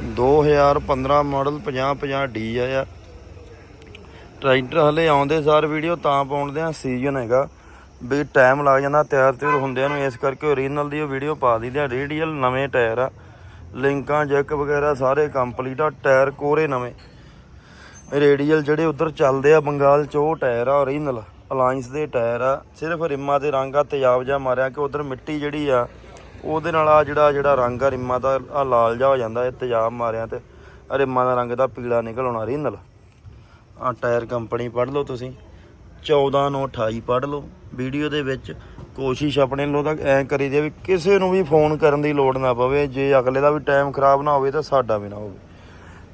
2015 model 50 50 D ਆ tractor ਹਲੇ ਆਉਂਦੇ ਸਾਰ ਵੀਡੀਓ ਤਾਂ ਪਾਉਂਦੇ ਆ ਸੀਜ਼ਨ ਹੈਗਾ। ਵੀ ਟਾਈਮ ਲੱਗ ਜਾਂਦਾ, ਤਿਆਰ ਤਿਉਰ ਹੁੰਦਿਆਂ ਨੂੰ ਇਸ ਕਰਕੇ ਓਰੀਜਨਲ ਦੀ ਉਹ ਵੀਡੀਓ ਪਾ ਦਿੰਦੇ ਆ। ਰੇਡੀਅਲ ਨਵੇਂ ਟਾਇਰ ਆ। ਲਿੰਕਾਂ ਜੈਕ ਵਗੈਰਾ ਸਾਰੇ ਕੰਪਲੀਟ ਆ ਟਾਇਰ ਕੋਰੇ ਨਵੇਂ। ਰੇਡੀਅਲ ਜਿਹੜੇ ਉਧਰ ਚੱਲਦੇ ਆ, ਬੰਗਾਲ ਚ ਉਹ ਟਾਇਰ ਆ ਓਰੀਜਨਲ ਅਲਾਈਨਸ ਦੇ ਟਾਇਰ ਆ। ਸਿਰਫ ਰਿਮਾਂ ਦੇ ਰੰਗ ਆ, ਤੇਜ਼ਾਬ ਜਾ ਮਾਰਿਆ ਕਿ ਉਧਰ ਮਿੱਟੀ ਜਿਹੜੀ ਆ ਉਹਦੇ ਨਾਲ ਆ ਜਿਹੜਾ ਜਿਹੜਾ ਰੰਗ ਆ, ਰਿਮਾਂ ਦਾ, ਆ ਲਾਲ ਜਾ ਹੋ ਜਾਂਦਾ, ਇਹ ਤੇਜ਼ਾਬ ਮਾਰਿਆ ਤੇ ਰਿੰਮਾਂ ਦਾ ਰੰਗ ਦਾ ਪੀਲਾ ਨਿਕਲ ਆਉਣਾ ਓਰੀਜਨਲ ਆ ਟਾਇਰ ਕੰਪਨੀ ਪੜ੍ਹ ਲਓ ਤੁਸੀਂ 14 ਨੂੰ 28 ਪੜ੍ਹ ਲਓ, ਵੀਡੀਓ ਦੇ ਵਿੱਚ ਕੋਸ਼ਿਸ਼ ਆਪਣੇ ਲੋ ਤੱਕ ਐ ਕਰੀ ਦੀ ਵੀ ਕਿਸੇ ਨੂੰ ਵੀ ਫੋਨ ਕਰਨ ਦੀ ਲੋੜ ਨਾ ਪਵੇ, ਜੇ ਅਗਲੇ ਦਾ ਵੀ ਟਾਈਮ ਖਰਾਬ ਨਾ ਹੋਵੇ ਤਾਂ ਸਾਡਾ ਵੀ ਨਾ ਹੋਵੇ।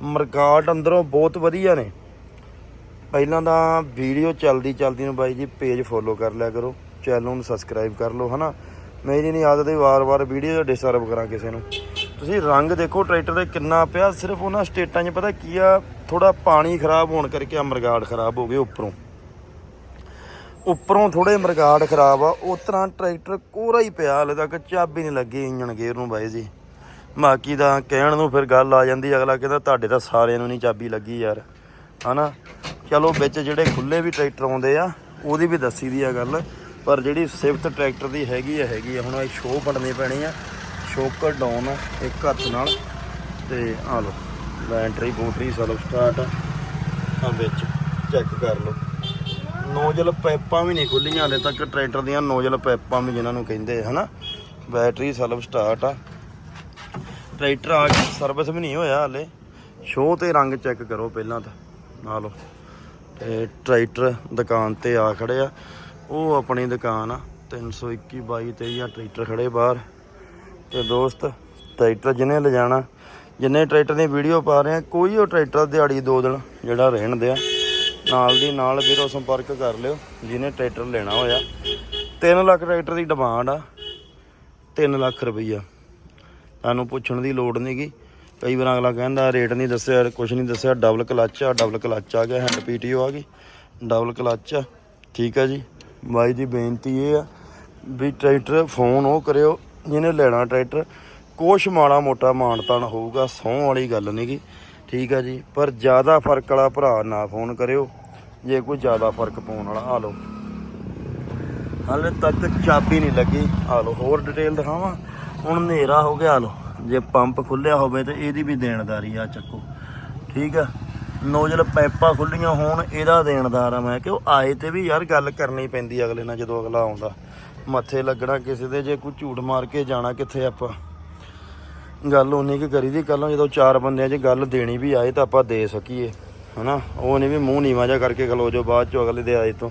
ਮਰਕਾਟ ਅੰਦਰੋਂ ਬਹੁਤ ਵਧੀਆ ਨੇ। ਪਹਿਲਾਂ ਤਾਂ ਵੀਡੀਓ ਚੱਲਦੀ ਚੱਲਦੀ ਨੂੰ ਬਾਈ ਜੀ ਪੇਜ ਫੋਲੋ ਕਰ ਲਿਆ ਕਰੋ ਚੈਨਲ ਨੂੰ ਸਬਸਕ੍ਰਾਈਬ ਕਰ ਲਓ, ਹਨਾ? ਮੇਰੀ ਨਹੀਂ ਆਦਤ ਹੈ ਵਾਰ-ਵਾਰ ਵੀਡੀਓ ਡਿਸਟਰਬ ਕਰਾਂ ਕਿਸੇ ਨੂੰ। ਤੁਸੀਂ ਰੰਗ ਦੇਖੋ ਟਰੈਕਟਰ ਦੇ ਕਿੰਨਾ ਪਿਆ, ਸਿਰਫ ਉਹਨਾਂ ਸਟੇਟਾਂ 'ਚ ਪਤਾ ਕੀ ਆ ਥੋੜਾ ਪਾਣੀ ਖਰਾਬ ਹੋਣ ਕਰਕੇ ਅਮਰਗਾਰਡ ਖਰਾਬ ਹੋ ਗਏ ਉੱਪਰੋਂ। ਉੱਪਰੋਂ ਥੋੜੇ ਮਰਗਾੜ ਖਰਾਬ ਆ, ਉਸ ਤਰ੍ਹਾਂ ਟਰੈਕਟਰ ਕੋਰਾ ਹੀ ਪਿਆ, ਹਲੇ ਤੱਕ ਚਾਬੀ ਨਹੀਂ ਲੱਗੀ ਇੰਜਣ ਗੇਅਰ ਨੂੰ ਬਾਈ ਜੀ। ਬਾਕੀ ਦਾ ਕਹਿਣ ਨੂੰ ਫਿਰ ਗੱਲ ਆ ਜਾਂਦੀ, ਅਗਲਾ ਕਹਿੰਦਾ ਤੁਹਾਡੇ ਤਾਂ ਸਾਰਿਆਂ ਨੂੰ ਨਹੀਂ ਚਾਬੀ ਲੱਗੀ ਯਾਰ, ਹਨਾ? ਚਲੋ ਵਿੱਚ ਜਿਹੜੇ ਖੁੱਲੇ ਵੀ ਟਰੈਕਟਰ ਆਉਂਦੇ ਆ, ਉਹਦੀ ਵੀ ਦੱਸੀ ਦੀ ਆ ਗੱਲ। ਪਰ ਜਿਹੜੀ ਸਿਫਤ ਟਰੈਕਟਰ ਦੀ ਹੈਗੀ ਆ ਹੈਗੀ ਆ। ਹੁਣ ਇਹ ਸ਼ੋਅ ਬਣਨੀ ਪੈਣੀ ਆ। ਸ਼ੋਕਰ ਡਾਊਨ ਆ ਇੱਕ ਹੱਥ ਨਾਲ ਤੇ ਆ ਲਓ ਬੈਟਰੀ ਬੂਟਰੀ ਸਲਫ ਸਟਾਰਟ ਆ ਵਿੱਚ ਚੈੱਕ ਕਰ ਲਓ। ਨੋਜ਼ਲ ਪਾਈਪਾਂ ਵੀ ਨਹੀਂ ਖੁੱਲੀਆਂ ਹਲੇ ਤੱਕ। ਟਰੈਕਟਰ ਦੀਆਂ ਨੋਜ਼ਲ ਪਾਈਪਾਂ ਵੀ ਜਿਨ੍ਹਾਂ ਨੂੰ ਕਹਿੰਦੇ ਆ, ਹਨਾ? ਬੈਟਰੀ ਸੈਲਫ ਸਟਾਰਟ ਆ। ਟਰੈਕਟਰ ਆ ਕੇ ਸਰਵਿਸ ਵੀ ਨਹੀਂ ਹੋਇਆ ਹਲੇ। ਸ਼ੋਅ ਤੇ ਰੰਗ ਚੈੱਕ ਕਰੋ ਪਹਿਲਾਂ ਤਾਂ। ਆ ਲਓ, ਤੇ ਟਰੈਕਟਰ ਦੁਕਾਨ ਤੇ ਆ ਖੜੇ ਆ। ਉਹ ਆਪਣੀ ਦੁਕਾਨ ਆ 321 22 23 ਆ, ਟਰੈਕਟਰ ਖੜੇ ਬਾਹਰ। ਤੇ ਦੋਸਤ, ਟਰੈਕਟਰ ਜਿਹਨੇ ਲਿਜਾਣਾ ਜਿੰਨੇ ਟਰੈਕਟਰ ਦੀ ਵੀਡੀਓ ਪਾ ਰਹੇ ਆ, ਕੋਈ ਉਹ ਟਰੈਕਟਰ ਦਿਹਾੜੀ ਦੋ ਦਿਨ ਜਿਹੜਾ ਰਹਿਣ ਦਿਆ। ਨਾਲ ਦੀ ਨਾਲ ਵੀਰੋ ਸੰਪਰਕ ਕਰ ਲਿਓ, ਜਿਹਨੇ ਟਰੈਕਟਰ ਲੈਣਾ ਹੋਇਆ। 3 ਲੱਖ ਟਰੈਕਟਰ ਦੀ ਡਿਮਾਂਡ ਆ 3 ਲੱਖ ਰੁਪਈਆ। ਤੁਹਾਨੂੰ ਪੁੱਛਣ ਦੀ ਲੋੜ ਨਹੀਂਗੀ ਕਈ ਵਾਰ ਅਗਲਾ ਕਹਿੰਦਾ, ਰੇਟ ਨਹੀਂ ਦੱਸਿਆ ਕੁਝ ਨਹੀਂ ਦੱਸਿਆ ਡਬਲ ਕਲੱਚ ਆ ਡਬਲ ਕਲੱਚ ਆ ਗਿਆ ਹੈਂਡ ਪੀਟੀਓ ਆ ਗਈ। ਡਬਲ ਕਲੱਚ ਆ, ਠੀਕ ਆ ਜੀ। ਬਾਈ ਦੀ ਬੇਨਤੀ ਇਹ ਆ ਵੀ ਟਰੈਕਟਰ ਫੋਨ ਉਹ ਕਰਿਓ, ਜਿਹਨੇ ਲੈਣਾ ਟਰੈਕਟਰ, ਕੁਛ ਮਾੜਾ ਮੋਟਾ ਮਾਨਤਾਨ ਹੋਊਗਾ ਸਹੁੰ ਵਾਲੀ ਗੱਲ ਨਹੀਂਗੀ ਠੀਕ ਆ ਜੀ, ਪਰ ਜ਼ਿਆਦਾ ਫ਼ਰਕ ਵਾਲਾ ਭਰਾ ਨਾ ਫੋਨ ਕਰਿਓ, ਜੇ ਕੋਈ ਜ਼ਿਆਦਾ ਫ਼ਰਕ ਪਾਉਣ ਵਾਲਾ, ਆ ਲਓ। ਹਾਲੇ ਤੱਕ ਚਾਬੀ ਨਹੀਂ ਲੱਗੀ, ਆ ਲਓ, ਹੋਰ ਡਿਟੇਲ ਦਿਖਾਵਾਂ। ਹੁਣ ਹਨੇਰਾ ਹੋ ਗਿਆ, ਆ ਲਓ, ਜੇ ਪੰਪ ਖੁੱਲਿਆ ਹੋਵੇ ਤੇ ਇਹਦੀ ਵੀ ਦੇਣਦਾਰੀ ਆ, ਚੱਕੋ। ਠੀਕ ਆ? ਨੋਜ਼ਲ ਪਾਈਪਾਂ ਖੁੱਲੀਆਂ ਹੋਣ ਇਹਦਾ ਦੇਣਦਾਰ ਆ ਮੈਂ, ਕਿ ਉਹ ਆਏ ਤੇ ਵੀ ਯਾਰ ਗੱਲ ਕਰਨੀ ਪੈਂਦੀ ਅਗਲੇ ਨਾਲ ਜਦੋਂ ਅਗਲਾ ਆਉਂਦਾ। ਮੱਥੇ ਲੱਗਣਾ ਕਿਸੇ ਦੇ, ਜੇ ਕੋਈ ਝੂਠ ਮਾਰ ਕੇ ਜਾਣਾ ਕਿੱਥੇ ਆਪਾਂ? ਗੱਲ ਉਨੀ ਕਿ ਕਰੀ ਦੀ ਕੱਲੋਂ ਜਦੋਂ ਚਾਰ ਬੰਦਿਆਂ 'ਚ ਗੱਲ ਦੇਣੀ ਵੀ ਆਏ ਤਾਂ ਆਪਾਂ ਦੇ ਸਕੀਏ, ਹਨਾ? ਉਹ ਨਹੀਂ ਵੀ ਮੂੰਹ ਨੀਵਾਂ ਜਾ ਕਰਕੇ ਖਲੋ ਜੋ ਬਾਅਦ 'ਚ ਅਗਲੇ ਦੇ ਆਏ ਤੋਂ।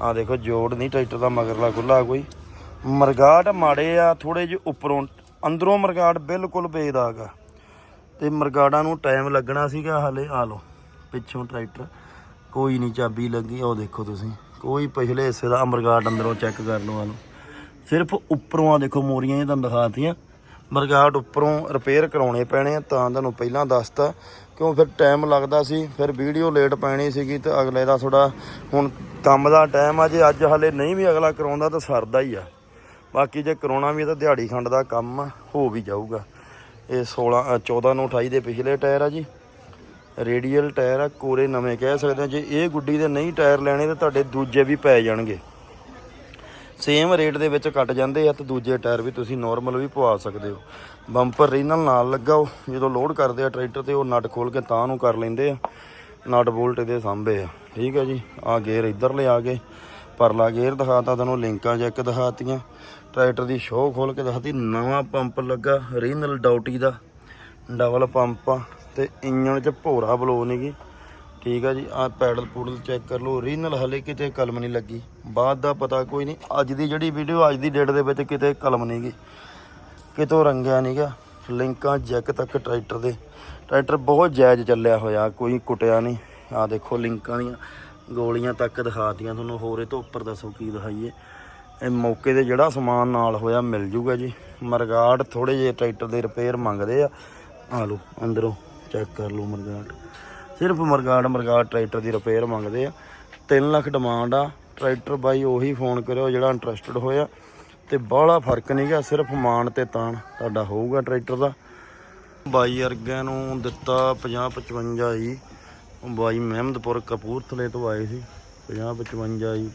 ਆ ਦੇਖੋ, ਜੋੜ ਨਹੀਂ ਟਰੈਕਟਰ ਦਾ ਮਗਰਲਾ ਖੁੱਲਾ ਕੋਈ। ਮਰਗਾਟ ਮਾੜੇ ਆ ਥੋੜੇ ਜਿਹੇ ਉੱਪਰੋਂ, ਅੰਦਰੋਂ ਮਰਗਾਟ ਬਿਲਕੁਲ ਬੇਦਾਗ ਆ। ਤੇ ਮਰਗਾੜਾਂ ਨੂੰ ਟਾਈਮ ਲੱਗਣਾ ਸੀਗਾ, ਹਲੇ ਆ ਲਓ। ਪਿੱਛੋਂ ਟਰੈਕਟਰ। ਕੋਈ ਨਹੀਂ ਚਾਬੀ ਲੱਗੀ ਉਹ ਦੇਖੋ ਤੁਸੀਂ। ਕੋਈ ਪਿਛਲੇ ਹਿੱਸੇ ਦਾ ਮਰਗਾਟ ਅੰਦਰੋਂ ਚੈੱਕ ਕਰ ਲਓ ਆ ਸਿਰਫ ਉੱਪਰੋਂ ਆ ਦੇਖੋ ਮੋਰੀਆਂ ਇਹ ਤੁਹਾਨੂੰ ਦਿਖਾਤੀਆਂ। ਮਰਗਾਟ ਉੱਪਰੋਂ ਰਿਪੇਅਰ ਕਰਾਉਣੇ ਪੈਣੇ ਆ ਤਾਂ ਤੁਹਾਨੂੰ ਪਹਿਲਾਂ ਦੱਸਤਾ। ਕਿਉਂ ਫਿਰ ਟਾਈਮ ਲੱਗਦਾ ਸੀ ਫਿਰ ਵੀਡੀਓ ਲੇਟ ਪੈਣੀ ਸੀਗੀ ਤੇ ਅਗਲੇ ਦਾ ਥੋੜਾ ਹੁਣ ਕੰਮ ਦਾ ਟਾਈਮ ਆ ਜੇ ਅੱਜ ਹਲੇ ਨਹੀਂ ਵੀ ਅਗਲਾ ਕਰਾਉਂਦਾ ਤਾਂ ਸਰਦਾ ਹੀ ਆ। ਬਾਕੀ ਜੇ ਕਰਾਉਣਾ ਵੀ ਤਾਂ ਦਿਹਾੜੀ ਖੰਡ ਦਾ ਕੰਮ ਆ, ਹੋ ਵੀ ਜਾਊਗਾ। ਇਹ 16 ਅ, 14 ਨੂੰ 28 ਦੇ ਪਿਛਲੇ ਟਾਇਰ ਆ ਜੀ। ਰੇਡੀਅਲ ਟਾਇਰ ਆ, ਕੋਰੇ ਨਵੇਂ ਕਹਿ ਸਕਦੇ ਆ ਜੇ ਇਹ ਗੁੱਡੀ ਦੇ ਨਹੀਂ ਟਾਇਰ ਲੈਣੇ, ਤਾਂ ਤੁਹਾਡੇ ਦੂਜੇ ਵੀ ਪੈ ਜਾਣਗੇ। ਸੇਮ ਰੇਟ ਦੇ ਵਿੱਚ ਕੱਟ ਜਾਂਦੇ ਆ, ਤੇ ਦੂਜੇ ਟਾਇਰ ਵੀ ਤੁਸੀਂ ਨਾਰਮਲ ਵੀ ਪਵਾ ਸਕਦੇ ਹੋ। ਬੰਪਰ ਰੀਨਲ ਨਾਲ ਲੱਗਾ ਉਹ, ਜਦੋਂ ਲੋਡ ਕਰਦੇ ਆ ਟਰੈਕਟਰ ਤੇ, ਉਹ ਨਟ ਖੋਲ ਕੇ ਤਾਂ ਨੂੰ ਕਰ ਲੈਂਦੇ ਆ। ਨਟ ਬੋਲਟ ਦੇ ਸਾਂਭੇ ਆ। ਠੀਕ ਹੈ ਜੀ, ਆ ਗੇਅਰ ਇੱਧਰ ਲਿਆ ਗਏ। ਪਰਲਾ ਗੇਅਰ ਦਿਖਾਤਾ ਤੁਹਾਨੂੰ, ਲਿੰਕਾਂ ਚੈੱਕ ਦਿਖਾਤੀਆਂ। ਟਰੈਕਟਰ ਦੀ ਸ਼ੋਅ ਖੋਲ ਕੇ ਦਿਖਾਤੀ, ਨਵਾਂ ਪੰਪ ਲੱਗਾ, ਰੀਨਲ ਡਾਊਟੀ ਦਾ। ਡਬਲ ਪੰਪ ਆ। ਤੇ ਇੰਜਣ 'ਚ ਭੋਰਾ ਬਲੋ ਨਹੀਂਗੀ ਠੀਕ ਆ ਜੀ, ਆ ਪੈਡਲ ਪੂਡਲ ਚੈੱਕ ਕਰ ਲਓ, ਓਰੀਜਨਲ ਹਲੇ ਕਿਤੇ ਕਲਮ ਨਹੀਂ ਲੱਗੀ। ਬਾਅਦ ਦਾ ਪਤਾ ਕੋਈ ਨਹੀਂ ਅੱਜ ਦੀ ਜਿਹੜੀ ਵੀਡੀਓ, ਅੱਜ ਦੀ ਡੇਟ ਦੇ ਵਿੱਚ ਕਿਤੇ ਕਲਮ ਨਹੀਂ ਗੀ। ਕਿਤੋਂ ਰੰਗਿਆ ਨਹੀਂਗਾ ਲਿੰਕਾਂ ਜੈਕ ਤੱਕ ਟਰੈਕਟਰ ਦੇ। ਟਰੈਕਟਰ ਬਹੁਤ ਜਾਇਜ਼ ਚੱਲਿਆ ਹੋਇਆ, ਕੋਈ ਕੁੱਟਿਆ ਨਹੀਂ ਆ ਦੇਖੋ ਲਿੰਕਾਂ ਦੀਆਂ ਗੋਲੀਆਂ ਤੱਕ ਦਿਖਾਤੀਆਂ ਤੁਹਾਨੂੰ, ਹੋਰ ਇਹ ਤੋਂ ਉੱਪਰ ਦੱਸੋ ਕੀ ਦਿਖਾਈਏ। ਇਹ ਮੌਕੇ ਤੇ ਜਿਹੜਾ ਸਮਾਨ ਨਾਲ ਹੋਇਆ, ਮਿਲ ਜੂਗਾ ਜੀ। ਮਰਗਾੜ ਥੋੜੇ ਜਿਹੇ ਟਰੈਕਟਰ ਦੇ ਰਿਪੇਅਰ ਮੰਗਦੇ ਆ। ਆ ਲਓ, ਅੰਦਰੋਂ। ਚੈੱਕ ਕਰ ਲਓ ਮਰਗਾਟ। ਸਿਰਫ ਮਰਗਾਟ ਮਰਗਾਟ ਟਰੈਕਟਰ ਦੀ ਰਿਪੇਅਰ ਮੰਗਦੇ ਆ। 3 ਲੱਖ ਡਿਮਾਂਡ ਆ। ਟਰੈਕਟਰ ਬਾਈ ਉਹੀ ਫੋਨ ਕਰਿਓ ਜਿਹੜਾ ਇੰਟਰਸਟਡ ਹੋਇਆ। ਤੇ ਬਾਹਲਾ ਫ਼ਰਕ ਨਹੀਂਗਾ ਸਿਰਫ ਮਾਨ ਤੇ ਤਾਣ ਤੁਹਾਡਾ ਹੋਊਗਾ ਟਰੈਕਟਰ ਦਾ। ਬਾਈ ਅਰਗਿਆਂ ਨੂੰ ਦਿੱਤਾ 50 55 ਜੀ ਬਾਈ ਮਹਿਮਦਪੁਰ ਕਪੂਰਥਲੇ ਤੋਂ ਆਏ ਸੀ। 50 55 ਜੀ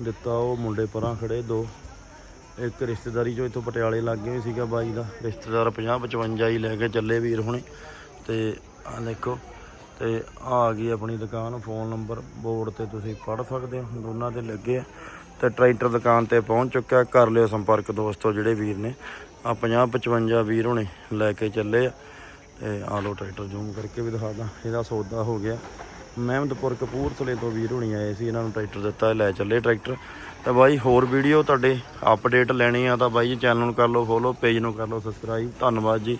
ਦਿੱਤਾ ਉਹ ਮੁੰਡੇ ਪਰਾਂ ਖੜੇ ਦੋ। ਇੱਕ ਰਿਸ਼ਤੇਦਾਰੀ ਚੋਂ ਇੱਥੋਂ ਪਟਿਆਲੇ ਲੱਗੇ ਸੀਗਾ ਬਾਈ ਦਾ। ਰਿਸ਼ਤੇਦਾਰ 50 55 ਹੀ ਲੈ ਕੇ ਚੱਲੇ ਵੀਰ ਹੁਣੇ। ਤੇ ਆ ਦੇਖੋ, ਤੇ ਆ ਗਈ ਆਪਣੀ ਦੁਕਾਨ ਫੋਨ ਨੰਬਰ ਬੋਰਡ ਤੇ ਤੁਸੀਂ ਪੜ੍ਹ ਸਕਦੇ ਹੋ, ਦੋਨਾਂ ਤੇ ਲੱਗੇ ਆ। ਤੇ ਟਰੈਕਟਰ ਦੁਕਾਨ ਤੇ ਪਹੁੰਚ ਚੁੱਕਿਆ, ਕਰ ਲਿਓ ਸੰਪਰਕ ਦੋਸਤੋ, ਜਿਹੜੇ ਵੀਰ ਨੇ। ਆ 50 55 ਵੀਰ ਹੁਣੇ ਲੈ ਕੇ ਚੱਲੇ ਆ। ਤੇ ਆ ਲੋ ਟਰੈਕਟਰ ਜ਼ੂਮ ਕਰਕੇ ਵੀ ਦਿਖਾਦਾ ਇਹਦਾ ਸੌਦਾ ਹੋ ਗਿਆ। ਮਹਿਮਦਪੁਰ ਕਪੂਰਥਲੇ ਤੋਂ ਵੀਰ ਹੁਣੀ ਆਏ ਸੀ, ਇਹਨਾਂ ਨੂੰ ਟਰੈਕਟਰ ਦਿੱਤਾ, ਲੈ ਚੱਲੇ ਟਰੈਕਟਰ। ਤੇ ਬਾਈ, ਹੋਰ ਵੀਡੀਓ ਤੁਹਾਡੇ ਅਪਡੇਟ ਲੈਣੀ ਆ ਤਾਂ ਬਾਈ ਜੀ ਚੈਨਲ ਨੂੰ ਕਰ ਲਓ ਫੋਲੋ ਪੇਜ ਨੂੰ ਕਰ ਲਓ ਸਬਸਕ੍ਰਾਈਬ ਧੰਨਵਾਦ ਜੀ।